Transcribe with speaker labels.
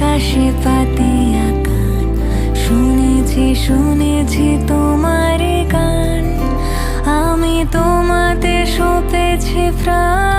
Speaker 1: আকাশে পাতিয়া গান। শুনেছি শুনেছি তোমার গান। আমি তোমাতে সপেছি প্রাণ।